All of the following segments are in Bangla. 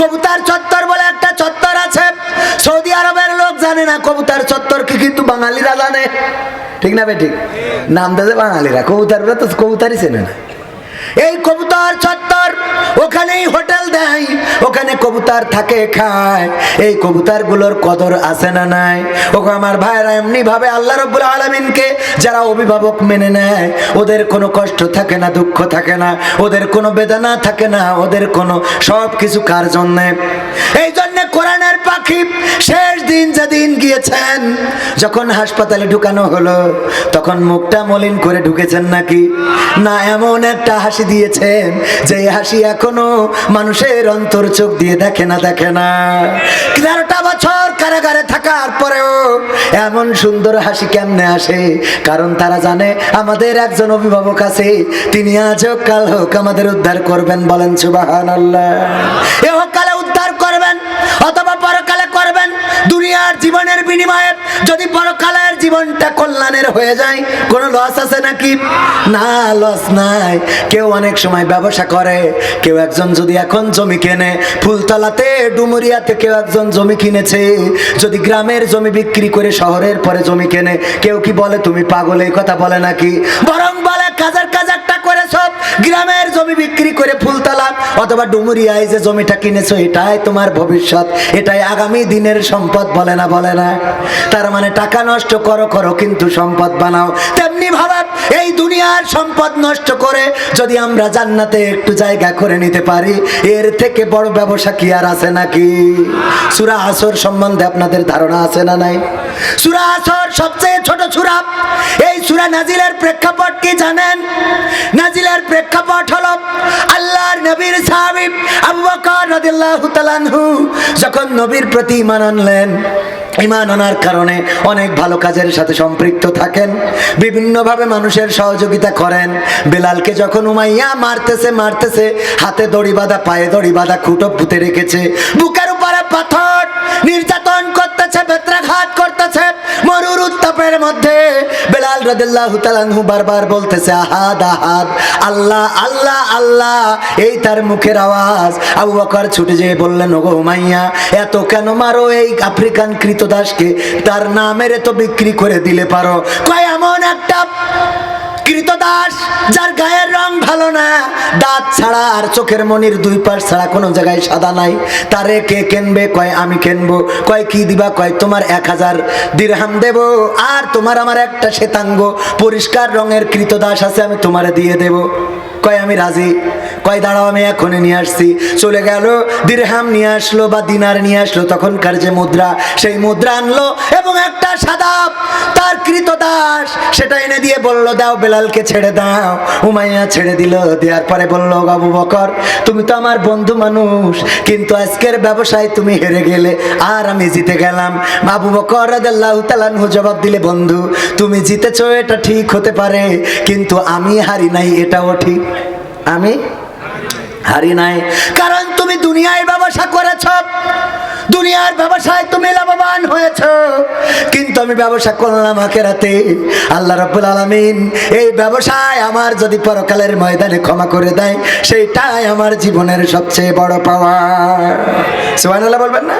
কবুতার চত্বর বলে একটা চত্বর আছে। সৌদি আরবের লোক জানে না কবুতার চত্বর কি কিন্তু বাঙালিরা জানে। ঠিক না বে ঠিক? নাম দেবে বাঙালিরা। কবুতাররা তো কবুতারই চেনে না। এই কবুতর চত্বর ওখানেই হোটেল দেয়, ওখানে কবুতর থাকে, খায়। এই কবুতরগুলোর কদর আছে না নাই? ওকে আমার ভাইরা এমনি ভাবে আল্লাহ রব্বুল আলমিনকে যারা অভিভাবক মেনে নেয়, ওদের কোনো কষ্ট থাকে না, দুঃখ থাকে না, ওদের কোনো বেদনা থাকে না, ওদের কোনো সব কিছু কার জন্যে? এই জন্যে কোরআনের পাখি শেষ দিন যেদিন গিয়েছেন, যখন হাসপাতালে ঢুকানো হলো, তখন মুখটা মলিন করে ঢুকেছেন নাকি? না, এমন একটা হাসি দিয়েছেন, যে হাসি এখনও মানুষের অন্তর চোখ দিয়ে দেখে না দেখে না। তেরোটা বছর কারাগারে থাকার পরেও এমন সুন্দর হাসি কেমনে আসে? কারণ তারা জানে আমাদের একজন অভিভাবক আছে, তিনি আজ হোক, কাল হোক আমাদের উদ্ধার করবেন বলেন সুবাহান আল্লাহ এ হোক, কালে উদ্ধার করবেন, অথবা পরকালে করবেন দুনিয়ার জীবনের বিনিময়ে যদি পরকালের জীবনটা কল্যাণের হয়ে যায়, কোনো লস আছে নাকি? না লস নাই। কেউ অনেক সময় ব্যবসা করে, কেউ একজন যদি এখন জমি কেনে, ফুলতলাতে, ডুমুরিয়াতে কেউ একজন জমি কিনেছে, যদি গ্রামের জমি বিক্রি করে শহরের পরে জমি কেনে, কেউ কি বলে, তুমি পাগল? এই কথা বলে নাকি? বরং বলে, কাজার, কাজারটা করে সব গ্রামের জমি বিক্রি করে ফুলতলা অথবা ডুমুরিয়ায় যে জমিটা কিনেছো, এটাই তোমার ভবিষ্যৎ। এটাই আগামী দিনের সম্পদ বলে না বলে না। তার মানে টাকা নষ্ট করো করো, কিন্তু সম্পদ বানাও। তেমনি ভাবে এই দুনিয়ার সম্পদ নষ্ট করে যদি আমরা জান্নাতে একটু জায়গা করে নিতে পারি, এর থেকে বড় ব্যবসা কি আর আছে নাকি? সুরা আসর সম্বন্ধে আপনাদের ধারণা আছে না নাই? সুরা আসর সবচেয়ে ছোট সুরা, এই সুরা নাজিলের প্রেক্ষাপট কি জানেন? রাদিয়াল্লাহু তাআলা যখন নবীর প্রতি ঈমান আনলেন ইমান আনার কারণে অনেক ভালো কাজের সাথে সম্পৃক্ত থাকেন বিভিন্ন ভাবে মানুষের সহযোগিতা করেন। বেলালকে যখন উমাইয়া মারতেছে মারতেছে, হাতে দড়ি বাঁধা, পায়ে দড়ি বাঁধা, খুঁটো পুঁতে রেখেছে, বুকের উপরে পাথর নির্যাতন করতেছে করতেছে মরুর উত্তাপের মধ্যে বেলাল রাদিল্লাহু তাআলাহু বারবার বলতেছে, আহাদ আহাদ, আল্লাহ আল্লাহ আল্লাহ। এই তার মুখের আওয়াজ। আবু বকর ছুটে যেয়ে বললেন, ওগো মাইয়া, এত কেন মারো এই আফ্রিকান কৃতদাসকে? তার নামের তো বিক্রি করে দিলে পারো? কয়, এমন একটা কৃতদাস, যার গায়ের রং ভালো না, দাঁত ছাড়া আর চোখের মনির দুই পাশ ছাড়া কোনো জায়গায় সাদা নাই। তারে কে কেনবে, কয় আমি কেনবো, কয় কি দিবা, কয় তোমার এক হাজার দিরহাম দেব, আর তোমার আমার একটা শ্বেতাঙ্গ, পরিষ্কার রঙের কৃতদাস আছে, আমি তোমারে দিয়ে দেব। কয়, আমি রাজি? কয়, দাঁড়াও, আমি এখনই নিয়ে আসছি। চলে গেল, দিরহাম নিয়ে আসলো বা দিনার নিয়ে আসলো, তখনকার যে মুদ্রা, সেই মুদ্রা আনলো এবং একটা সাদা তার কৃতদাস সেটা এনে দিয়ে বলল, দাও বেলালকে ছেড়ে দাও। উমাইয়া ছেড়ে দিল, দেওয়ার পরে বলল বাবু বকর, তুমি তো আমার বন্ধু মানুষ, কিন্তু আজকের ব্যবসায় তুমি হেরে গেলে আর আমি জিতে গেলাম। বাবু বকর রাদিয়াল্লাহু তাআলা আনহু জবাব দিলে, বন্ধু, তুমি জিতেছো, এটা ঠিক হতে পারে, কিন্তু আমি হারি নাই, এটাও ঠিক। আমি হারি নাই। কারণ তুমি দুনিয়ায় ব্যবসা করেছ। দুনিয়ার ব্যবসায় তুমি লাভবান হয়েছ। কিন্তু আমি ব্যবসা করলাম আখেরাতে। আল্লাহ রাব্বুল আলামিন এই ব্যবসায় আমার যদি পরকালের ময়দানে ক্ষমা করে দেয়, সেইটাই আমার জীবনের সবচেয়ে বড় পাওয়া সুবহানাল্লাহ বলবেন না?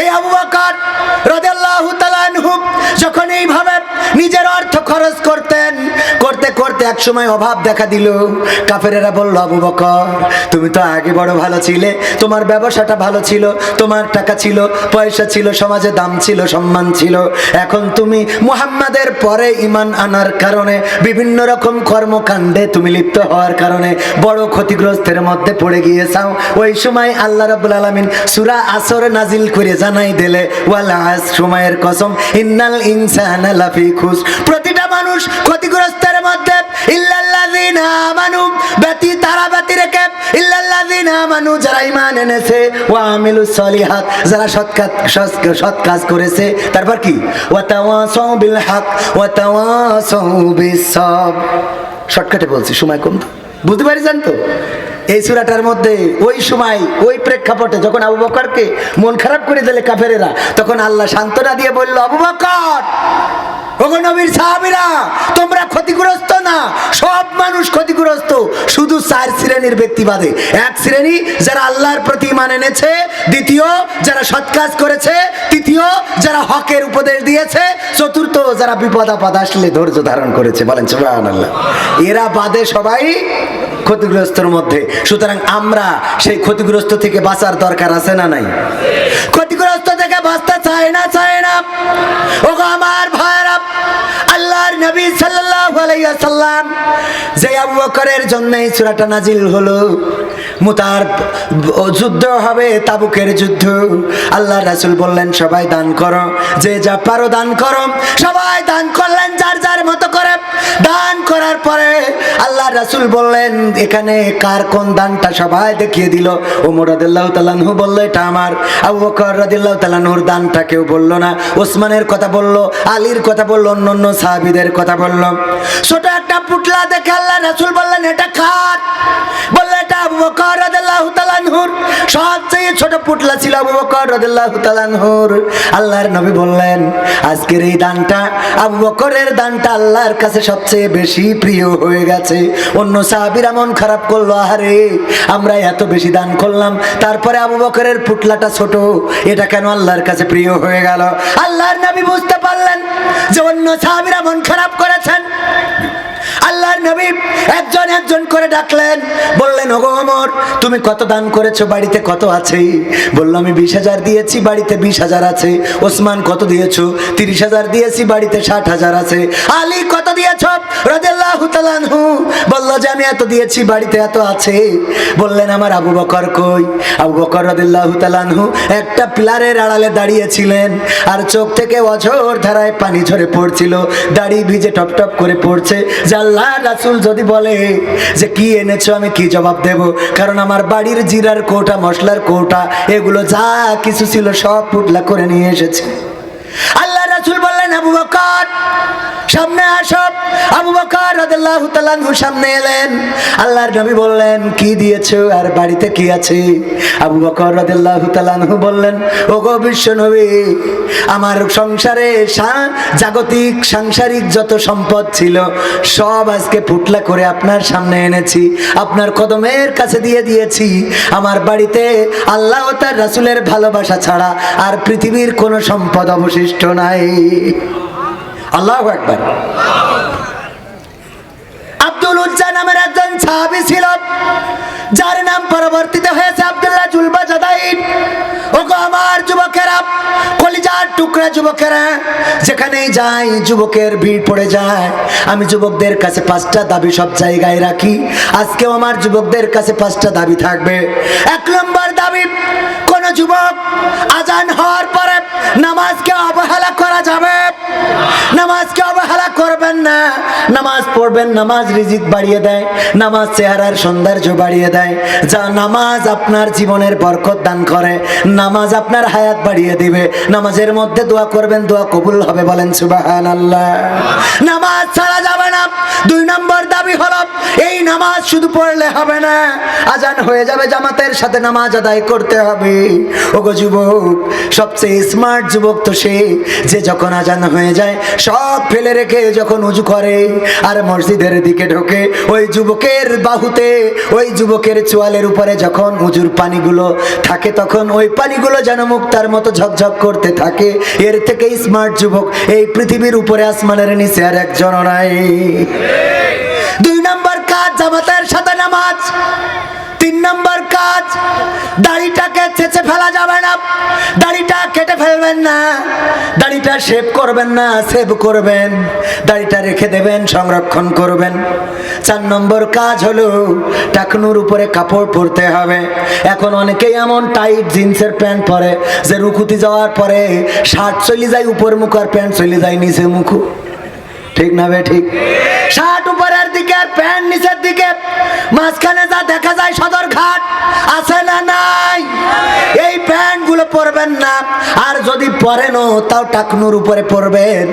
এই আবু বকর রাদিয়াল্লাহু তাআলা আনহু এক সময় অভাব দেখা দিল। কাফেরেরা বলল, আবু বকর, তুমি তো আগে বড় ভালো ছিলে। তোমার ব্যবসাটা ভালো ছিল, তোমার টাকা ছিল, পয়সা ছিল, সমাজে দাম ছিল, সম্মান ছিল। এখন তুমি মুহাম্মাদের পরে ইমান আনার কারণে, বিভিন্ন রকম কর্মকাণ্ডে তুমি লিপ্ত হওয়ার কারণে, বড় ক্ষতিগ্রস্তের মধ্যে পড়ে গিয়েছাও। ওই সময় আল্লাহ রাব্বুল আলামিন সূরা আসর নাজিল করে জানাই দিলে, ওয়াল সময়ের কসম, ইন্নাল ইনসানা প্রতিটা মানুষ ক্ষতিগ্রস্তের মধ্যে তারপর কি? সবর শর্টকাটে বলছি, সময় কম বুঝতে পারিছেন তো? এই সুরাটার মধ্যে ওই সময়, ওই প্রেক্ষাপটে যখন আবু বকরকে মন খারাপ করে দিলে কাফেরেরা, তখন আল্লাহ সান্ত্বনা দিয়ে বলল, আবু বকর ওগো সাহাবীরা, তোমরা ক্ষতিগ্রস্ত না। সব মানুষ ক্ষতিগ্রস্ত। শুধু চার শ্রেণির ব্যক্তি বাদে। এক শ্রেণি, যারা আল্লাহর প্রতি ইমান এনেছে। দ্বিতীয়, যারা সৎ কাজ করেছে। তৃতীয়, যারা হকের উপদেশ দিয়েছে। চতুর্থ, যারা বিপদ আপদ আসলে ধৈর্য ধারণ করেছে। বলেন, সুবহানাল্লাহ। এরা বাদে সবাই ক্ষতিগ্রস্তর মধ্যে। সুতরাং আমরা সেই ক্ষতিগ্রস্ত থেকে বাঁচার দরকার আছে না নাই? ক্ষতিগ্রস্ত থেকে বাঁচতে চায় না চায় না। ওগো আমার ভাইরা আল্লাহর নবী সাল্লাল্লাহু আলাইহি ওয়াসাল্লাম যে আবু বকরের জন্য এই সূরাটা নাজিল হলো। মুতার যুদ্ধ হবে তাবুকের যুদ্ধ। আল্লাহ রাসূল বললেন, সবাই দান করো, যে যা পারো দান করো। সবাই দান করলেন যার যার মতো করে। দান করার পরে আল্লাহ রাসূল বললেন, এখানে কার কোন দানটা সবাই দেখিয়ে দিল? ওমর রাদিয়াল্লাহু তাআলাহু বলল, এটা আমার। আবু বকর রাদিয়াল্লাহু তাআলাহুর দানটা কেউ বলল না। ওসমানের কথা বলল, আলীর কথা বলল অন্য অন্য সাহাবিদের কথা বলল। ছোট একটা পুটলা দেখে আল্লাহ রাসূল বললেন, এটা কার? বললে, এটা আবু বকর। সবচেয়ে ছোট ছিল আল্লাহর নবী বললেন, আজকের এই দানটা আবু বকরের দানটা আল্লাহর কাছে সবচেয়ে বেশি প্রিয় হয়ে গেছে। অন্য খারাপ করল আরে আমরা এত বেশি দান করলাম, তারপরে আবু বকরের পুটলাটা ছোট, এটা কেন আল্লাহর কাছে প্রিয় হয়ে গেল? আল্লাহর নবী বুঝতে পারলেন যে অন্য সাহাবীরা মন খারাপ করেছেন। আল্লাহর নবী একজন একজন করে ডাকলেন, বললেন, ওগো অমর, তুমি কত দান করেছ, বাড়িতে কত আছে? বলল, আমি বিশ হাজার দিয়েছি, বাড়িতে বিশ হাজার আছে। ওসমান, কত দিয়েছ? তিরিশ হাজার দিয়েছি, বাড়িতে ষাট হাজার আছে। আলী, কত দিয়েছ? তাআলাহু বলল, যে আমি এত দিয়েছি, বাড়িতে এত আছে। বললেন, আমার আবু বকর কই? আবু বকর রাদিয়াল্লাহু তাআলাহু একটা পিলারের আড়ালে দাঁড়িয়েছিলেন, আর চোখ থেকে অঝোর ধারায় পানি ঝরে পড়ছিল। দাড়ি ভিজে টপ টপ করে পড়ছে। আল্লাহ রাসূল যদি বলে যে কি এনেছো, আমি কি জবাব দেব? কারণ আমার বাড়ির জিরার কোটা, মশলার কোটা, এগুলো যা কিছু ছিল সব পুটলা করে নিয়ে এসেছে। আল্লাহ আবু বকর। সামনে আসো। আবু বকর রাদিয়াল্লাহু তাআলাহু সামনে এলেন। আল্লাহর নবী বললেন, কি দিয়েছ? আর বাড়িতে কি আছে? আবু বকর রাদিয়াল্লাহু তাআলাহু বললেন, ওগো বিশ্ব নবী, আমার সংসারে জাগতিক, সাংসারিক যত সম্পদ ছিল, সব আজকে ফুটলা করে আপনার সামনে এনেছি। আপনার কদমের কাছে দিয়ে দিয়েছি। আমার বাড়িতে আল্লাহ তার রাসূলের ভালোবাসা ছাড়া আর পৃথিবীর কোনো সম্পদ অবশিষ্ট নাই। আল্লাহ একবার আব্দুল উজ্জা নামের একজন সাহাবী ছিল, যার নাম পরবর্তীতে হয়েছে জুলবা জাদাইন আমার যুবকেরা, কলিজার টুকরা যুবকেরা, যেখানেই যাই যুবকের ভিড় পড়ে যায়। আমি যুবকদের কাছে পাঁচটা দাবি সব জায়গায় রাখি। আজকেও আমার যুবকদের কাছে পাঁচটা দাবি থাকবে। এক নম্বর দাবি কোন যুবক? আজান হওয়ার পরে নামাজকে অবহেলা করা যাবে? নামাজকে অবহেলা করবেন না। নামাজ পড়বেন, নামাজ রিজিক বাড়িয়ে দেয়, নামাজ চেহারার সৌন্দর্য বাড়িয়ে দেয়। যা নামাজ আপনার জীবনের বরকত দান করে, নামাজ আপনার হায়াত বাড়িয়ে দিবে। নামাজের মধ্যে দোয়া করবেন, দোয়া কবুল হবে বলেন সুবাহান আল্লাহ নামাজ ছাড়া যাবে না। দুই নম্বর দাবি হলো, এই নামাজ শুধু পড়লে হবে না। আজান হয়ে যাবে জামাতের সাথে নামাজ আদায় করতে হবে। ওগো যুবক, সবচেয়ে স্মার্ট যুবক তো সে, যে যখন আজান হয়ে যায়, সব ফেলে রেখে যখন উজু করে আর মসজিদের দিকে ঢোকে, ওই যুবকের বাহুতে, ওই যুবকের চোয়ালের উপরে যখন উজুর পানিগুলো থাকে, তখন ওই পানিগুলো যেন মুক্তার মতো ঝকঝক করতে থাকে। এর থেকে স্মার্ট যুবক, এই পৃথিবীর উপরে আসমানের নিচে আর একজন নাই। দুই নম্বর কাজ জামাতের সাথে চেঁচে ফেলা যাবে না। দাড়িটা কেটে ফেলবেন না। দাড়িটা শেভ করবেন না সেভ করবেন। দাড়িটা রেখে দেবেন, সংরক্ষণ করবেন। চার নম্বর কাজ হলো টাকনুর উপরে কাপড় পরতে হবে। এখন অনেকেই এমন টাইট জিন্সের প্যান্ট পরে যে রুকুতি যাওয়ার পরে, শার্ট চলে যায়, উপর মুখ আর প্যান্ট চলে যায়, নিচে মুখু। ঠিক না বে, ঠিক? শার্ট উপরের দিকে আর প্যান্ট নিচের দিকে, মাঝখানে যা দেখা যায় সদর ঘাট, আছে না নাই? এই প্যান্টগুলো পরবেন না। আর যদি পরেনও, তাও টাকনুর উপরে পরবেন।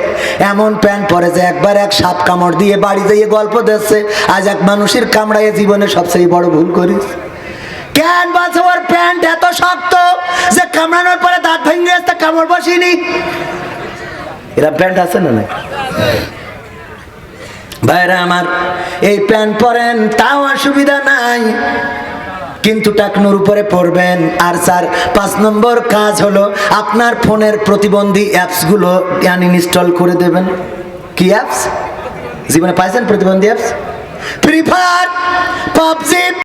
এমন প্যান্ট পরে যে একবার এক সাপ কামড় দিয়ে বাড়ি যেয়ে গল্প দিচ্ছে। আজ এক মানুষের কামড়াইয়ে জীবনে সবচেয়ে বড় ভুল করিস কেন বাসে ওর প্যান্ট এত শক্ত যে কামড়ানোর পরে দাঁত ভেঙে আসতে কামড় বসিনি? এরা প্যান্ট আছে না না ভাইরা আমার, এই প্যান্ট পরেন, তাও অসুবিধা নাই। কিন্তু টাকনোর উপরে পড়বেন। আর স্যার, পাঁচ নম্বর কাজ হলো আপনার ফোনের প্রতিবন্ধী অ্যাপসগুলো আনইনস্টল করে দেবেন। কি অ্যাপস? জীবনে পাইছেন প্রতিবন্ধী অ্যাপস? Free fire, PUBG.